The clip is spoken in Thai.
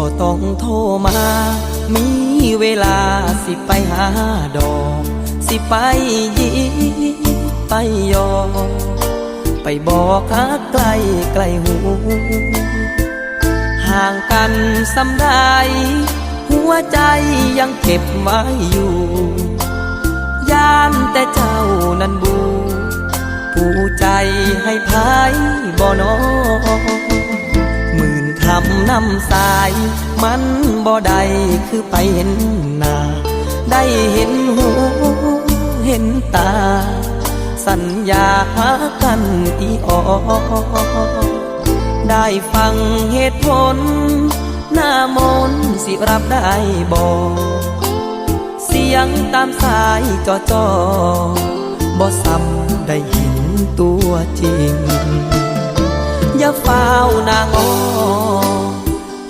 บ่ต้องโทรมา มีเวลาสิไปหาดอก สิไปยีไปยอไปบอกหาไกลไกลหู ห่างกันสำได้หัวใจยังเก็บไว้อยู่ย่านแต่เจ้านั้นบู ผู้ใจให้พายบ่นอนคำ นำสาย มันบ่ได้คือไปเห็นหน้า ได้เห็นหูเห็นตา สัญญาหากันอีออได้ฟังเหตุผล หน้ามนสิรับได้บอกเสียงตามสายจอจอบ่ซ้ำได้เห็นตัวจริง อย่าเฝ้านางอ